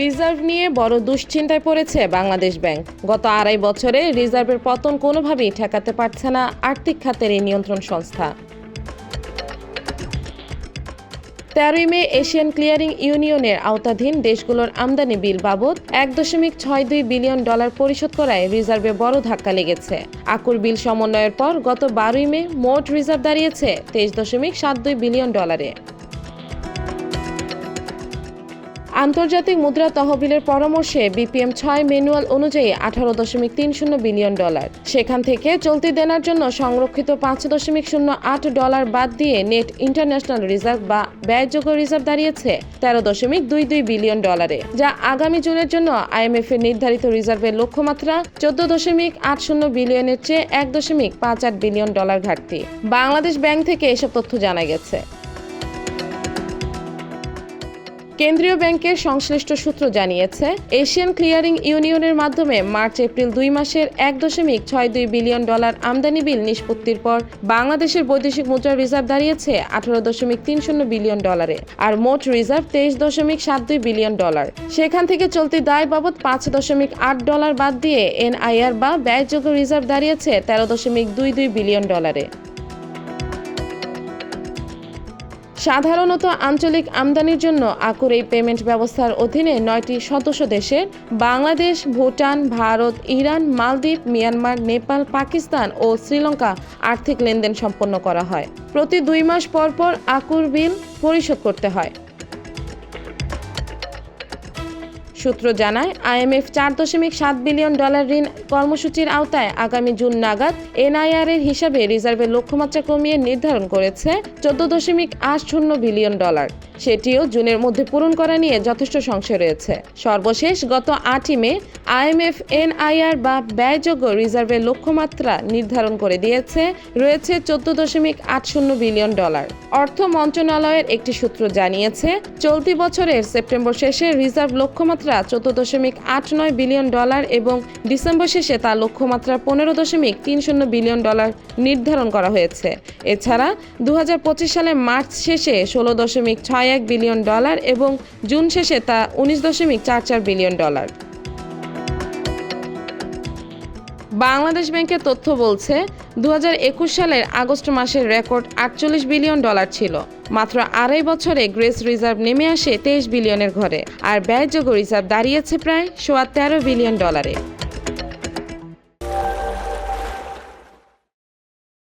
Reserve নিয়ে বড় দুশ্চিন্তায় পড়েছে বাংলাদেশ ব্যাংক। গত আড়াই বছরে রিজার্ভের পতন কোনোভাবেই ঠেকাতে পারছে না আর্থিক খাতের এই নিয়ন্ত্রণ সংস্থা। তেরোই মে এশিয়ান ক্লিয়ারিং ইউনিয়নের আওতাধীন দেশগুলোর আমদানি বিল বাবদ এক দশমিক ছয় দুই বিলিয়ন ডলার পরিশোধ করায় রিজার্ভে বড় ধাক্কা লেগেছে। আকুর বিল সমন্বয়ের পর গত বারোই মে মোট রিজার্ভ দাঁড়িয়েছে তেইশ দশমিক সাত দুই বিলিয়ন ডলারে। আন্তর্জাতিক মুদ্রা তহবিলের পরামর্শে বিপিএম ছয় ম্যানুয়াল অনুযায়ী আঠারো দশমিক তিন শূন্য বিলিয়ন ডলার। সেখান থেকে চলতি দেনার জন্য সংরক্ষিত পাঁচ দশমিক শূন্য আট ডলার বাদ দিয়ে নেট ইন্টারন্যাশনাল রিজার্ভ বা ব্যয়যোগ্য রিজার্ভ দাঁড়িয়েছে তেরো দশমিক দুই দুই বিলিয়ন ডলারে, যা আগামী জুনের জন্য আইএমএফ এর নির্ধারিত রিজার্ভের লক্ষ্যমাত্রা চোদ্দ দশমিক আট শূন্য বিলিয়নের চেয়ে এক দশমিক পাঁচ আট বিলিয়ন ডলার ঘাটতি। বাংলাদেশ ব্যাংক থেকে এসব তথ্য জানা গেছে। কেন্দ্রীয় ব্যাংকের সংশ্লিষ্ট সূত্র জানিয়েছে, এশিয়ান ক্লিয়ারিং ইউনিয়নের মাধ্যমে মার্চ, এপ্রিল দুই মাসের এক দশমিক ছয় দুই বিলিয়ন ডলার আমদানি বিল নিষ্পত্তির পর বাংলাদেশের বৈদেশিক মুদ্রা রিজার্ভ দাঁড়িয়েছে আঠারো দশমিক তিন শূন্য বিলিয়ন ডলারে আর মোট রিজার্ভ তেইশ দশমিক সাত দুই বিলিয়ন ডলার। সেখান থেকে চলতি দায় বাবদ পাঁচ দশমিক আট ডলার বাদ দিয়ে এনআইআর বা ব্যয়যোগ্য রিজার্ভ দাঁড়িয়েছে তেরো দশমিক দুই দুই বিলিয়ন ডলারে। সাধারণত আঞ্চলিক আমদানির জন্য আকুর এই পেমেন্ট ব্যবস্থার অধীনে নয়টি সদস্য দেশের বাংলাদেশ, ভুটান, ভারত, ইরান, মালদ্বীপ, মিয়ানমার, নেপাল, পাকিস্তান ও শ্রীলঙ্কা আর্থিক লেনদেন সম্পন্ন করা হয়। প্রতি দুই মাস পর পর আকুর বিল পরিশোধ করতে হয়। সূত্র জানায়, আইএমএফ চার দশমিক সাত বিলিয়ন ডলার ঋণ কর্মসূচির আওতায় আগামী জুন নাগাদ এনআইআর এর হিসাবে রিজার্ভের লক্ষ্যমাত্রা কমিয়ে নির্ধারণ করেছে চোদ্দ দশমিক আট শূন্য বিলিয়ন ডলার। সেটিও জুনের মধ্যে পূরণ করা নিয়ে যথেষ্ট সংশয় রয়েছে। সর্বশেষ গত আটই মে, আইএমএফ, এনআইআর বা ব্যয়যোগ্য রিজার্ভের লক্ষ্যমাত্রা নির্ধারণ করে দিয়েছে, রয়েছে চোদ্দ দশমিক আট শূন্য বিলিয়ন ডলার। অর্থ মন্ত্রণালয়ের একটি সূত্র জানিয়েছে, চলতি বছরের সেপ্টেম্বর শেষে রিজার্ভ লক্ষ্যমাত্রা চোদ্দ দশমিক আট নয় বিলিয়ন ডলার এবং ডিসেম্বর শেষে তার লক্ষ্যমাত্রা পনেরো দশমিক তিন শূন্য বিলিয়ন ডলার নির্ধারণ করা হয়েছে। এছাড়া দু সালের মার্চ শেষে ষোলো দশমিক ছয় এক বিলিয়ন ডলার এবং জুন শেষে তা উনিশ দশমিক চার চার বিলিয়ন ডলার। বাংলাদেশ ব্যাংকের তথ্য বলছে দু হাজার একুশ সালের আগস্ট মাসের রেকর্ড আটচল্লিশ বিলিয়ন ডলার ছিল। মাত্র আড়াই বছরে গ্রেস রিজার্ভ নেমে আসে তেইশ বিলিয়নের ঘরে, আর ব্যয়যোগ্য রিজার্ভ দাঁড়িয়েছে প্রায় সোয়া তেরো বিলিয়ন ডলারে।